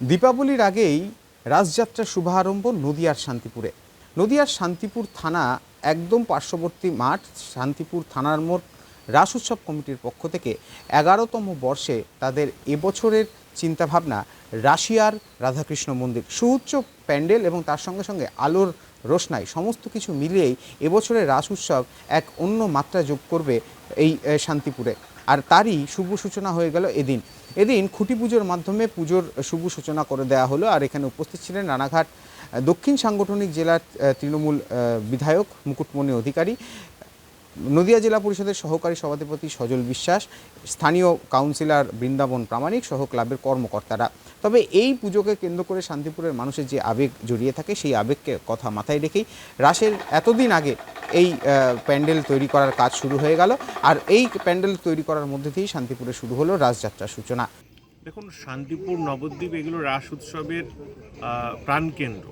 দীপাবলির আগেই রাসযাত্রার শুভারম্ভ নদিয়ার শান্তিপুরে। নদিয়ার শান্তিপুর থানা একদম পার্শ্ববর্তী মাঠ, শান্তিপুর থানার মোট রাস উৎসব কমিটির পক্ষ থেকে এগারোতম বর্ষে তাদের এবছরের চিন্তাভাবনা রাশিয়ার রাধাকৃষ্ণ মন্দির। সুউচ্চ প্যান্ডেল এবং তার সঙ্গে সঙ্গে আলোর রোশনাই সমস্ত কিছু মিলিয়েই এবছরের রাস উৎসব এক অন্য মাত্রা যোগ করবে এই শান্তিপুরে। আর তারই শুভ সূচনা হয়ে গেল এদিন। এদিন খুঁটি পুজোর মাধ্যমে পুজোর শুভ সূচনা করে দেওয়া হলো আর এখানে উপস্থিত ছিলেন রানাঘাট দক্ষিণ সাংগঠনিক জেলার তৃণমূল বিধায়ক, মুকুটমণি অধিকারী, নদিয়া জেলা পরিষদের সহকারী সভাধিপতি সজল বিশ্বাস, স্থানীয় কাউন্সিলর বৃন্দাবন প্রামাণিক সহ ক্লাবের কর্মকর্তারা। তবে এই পুজোকে কেন্দ্র করে শান্তিপুরের মানুষের যে আবেগ জড়িয়ে থাকে, সেই আবেগকে কথা মাথায় রেখেই রাসের এতদিন আগে এই প্যান্ডেল তৈরি করার কাজ শুরু হয়ে গেল। আর এই প্যান্ডেল তৈরি করার মধ্যে দিয়েই শান্তিপুরে শুরু হলো রাসযাত্রার সূচনা। দেখুন, শান্তিপুর, নবদ্বীপ এগুলো রাস উৎসবের প্রাণকেন্দ্র।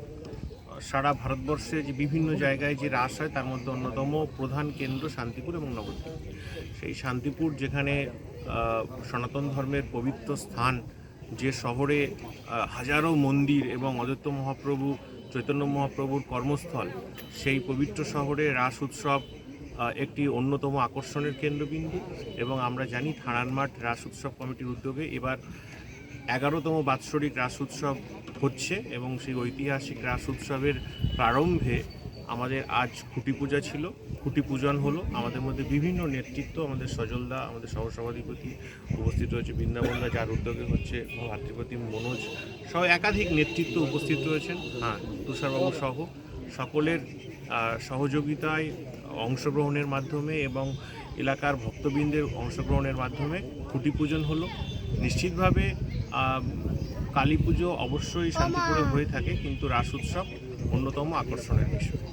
সারা ভারতবর্ষে যে বিভিন্ন জায়গায় যে রাস হয়, তার মধ্যে অন্যতম প্রধান কেন্দ্র শান্তিপুর এবং নবদ্বীপ। সেই শান্তিপুর যেখানে সনাতন ধর্মের পবিত্র স্থান, যে শহরে হাজারো মন্দির এবং অদ্বৈত মহাপ্রভু চৈতন্য মহাপ্রভুর কর্মস্থল, সেই পবিত্র শহরে রাস উৎসব একটি অন্যতম আকর্ষণের কেন্দ্রবিন্দু এবং আমরা জানি থানার মাঠ রাস উৎসব কমিটির উদ্যোগে এবার এগারোতম বাৎসরিক রাস উৎসব হচ্ছে এবং সেই ঐতিহাসিক রাস উৎসবের প্রারম্ভে আমাদের আজ খুঁটি পূজা ছিল। খুঁটি পূজন হলো। আমাদের মধ্যে বিভিন্ন নেতৃত্ব, আমাদের সজলদা, আমাদের সহসভাধিপতি উপস্থিত রয়েছে বৃন্দাবনদা যার উদ্যোগে হচ্ছে, ভাতৃপতি মনোজ সহ একাধিক নেতৃত্ব উপস্থিত রয়েছেন। হ্যাঁ তুষারবাবু সহ সকলের সহযোগিতায় অংশগ্রহণের মাধ্যমে এবং এলাকার ভক্তবৃন্দের অংশগ্রহণের মাধ্যমে খুঁটি পূজন হলো। নিশ্চিতভাবে কালী পুজো অবশ্যই শান্তিপুরে হয়ে থাকে, কিন্তু রাস উৎসব অন্যতম আকর্ষণের বিষয়।